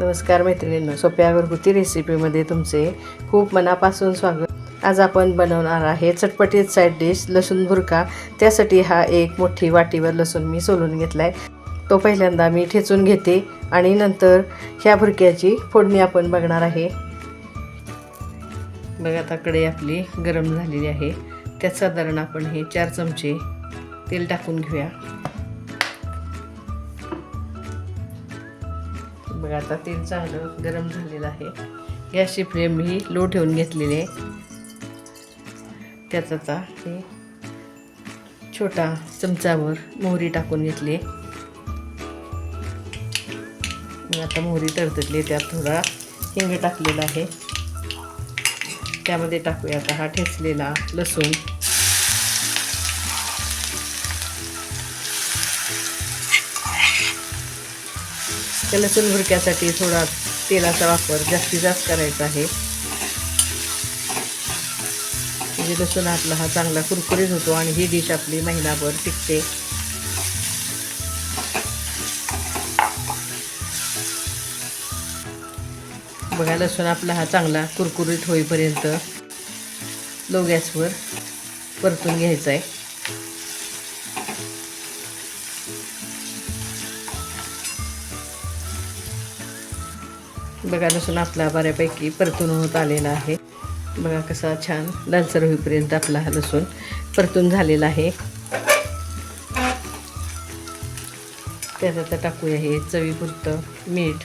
नमस्कार मैत्रिणींनो सोप्या घरगुती रेसिपीमध्ये तुमचे खूप मनापासून स्वागत. आज आपण बनवणार आहे चटपटीत साईड डिश लसूण भुरका त्यासाठी हा एक मोठी वाटीवर लसूण मी सोलून घेतला आहे तो पहिल्यांदा मी ठेचून घेते आणि नंतर ह्या भुरक्याची फोडणी आपण बघणार आहे. बघा आता कडे आपली गरम झालेली आहे. त्यात साधारण आपण हे चार चमचे तेल टाकून घेऊया. बघा आता तेल चांगलं गरम झालेलं आहे. गॅसची फ्लेम ही लो ठेवून घेतलेली आहे. त्यात आता हे छोटा चमचावर मोहरी टाकून घेतली आता मोहरी तडतडली त्यात थोडा हिंग टाकलेला आहे. त्यामध्ये टाकूया आता हा ठेचलेला लसूण. त्या लसूण भुरक्यासाठी थोडा तेलाचा वापर जास्तीत जास्त करायचा आहे. म्हणजे लसूण आपला हा चांगला कुरकुरीत होतो आणि ही डिश आपली महिनाभर टिकते. बघा लसूण आपला हा चांगला कुरकुरीत होईपर्यंत लो गॅसवर परतून घ्यायचा आहे. बघा लसूण आपला बऱ्यापैकी परतून होत आलेला आहे. बघा कसा छान लालसर होईपर्यंत आपला हा लसूण परतून झालेला आहे. त्यात आता टाकूया हे चवीपुरतं मीठ.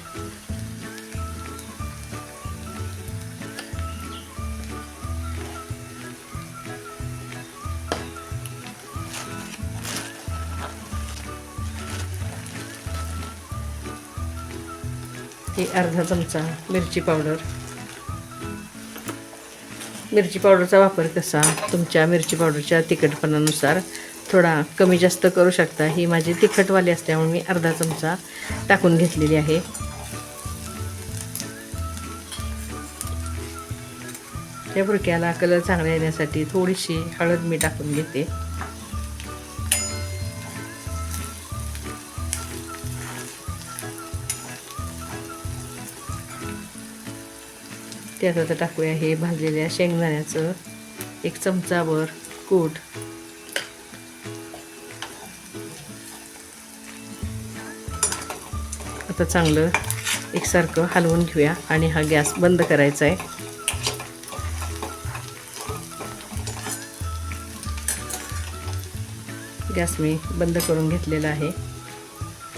ही अर्धा चमचा मिरची पावडर. मिरची पावडरचा वापर कसा तुमच्या मिरची पावडरच्या तिखटपणानुसार थोडा कमी जास्त करू शकता? ही माझी तिखटवाली असल्यामुळे मी अर्धा चमचा टाकून घेतलेली आहे. या बुरक्याला कलर चांगला येण्यासाठी थोडीशी हळद मी टाकून घेते. त्यात आता टाकूया. हे भाजलेल्या शेंगदाण्याचं एक चमचाभर कूट. आता चांगलं एकसारखं हलवून घेऊया आणि हा गॅस बंद करायचा आहे. गॅस मी बंद करून घेतलेला आहे.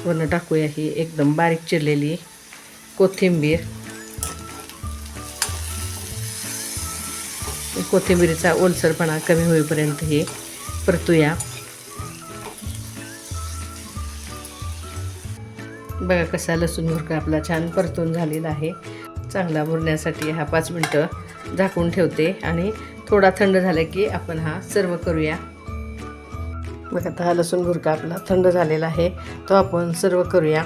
वरनं टाकूया ही एकदम बारीक चिरलेली कोथिंबीर. कोथिंबीरीचा ओलसरपणा कमी होईपर्यंत हे परतूया. बघा कसा लसूण भुरका आपला छान परतून झालेला आहे. चांगला भुरण्यासाठी हा पाच मिनटं झाकून ठेवते आणि थोडा थंड झाला की आपण हा सर्व करूया. बघा आता हा लसूण भुरका आपला थंड झालेला आहे. तो आपण सर्व करूया.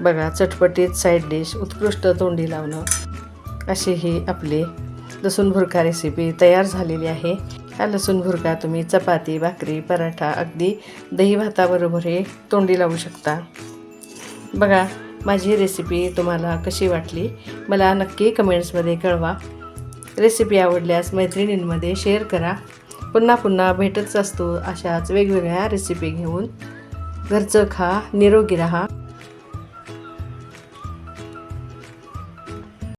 बघा चटपटीत साईड डिश उत्कृष्ट तोंडी लावणं. अशी ही आपली लसूण भुरका रेसिपी तयार झालेली आहे. हा लसूण भुरका तुम्ही चपाती भाकरी पराठा अगदी दही भाताबरोबर हे तोंडी लावू शकता. बघा माझी रेसिपी तुम्हाला कशी वाटली मला नक्की कमेंट्समध्ये कळवा. रेसिपी आवडल्यास मैत्रिणींमध्ये शेअर करा. पुन्हा पुन्हा भेटतच असतो अशाच वेगवेगळ्या रेसिपी घेऊन. घरचं खा निरोगी राहा.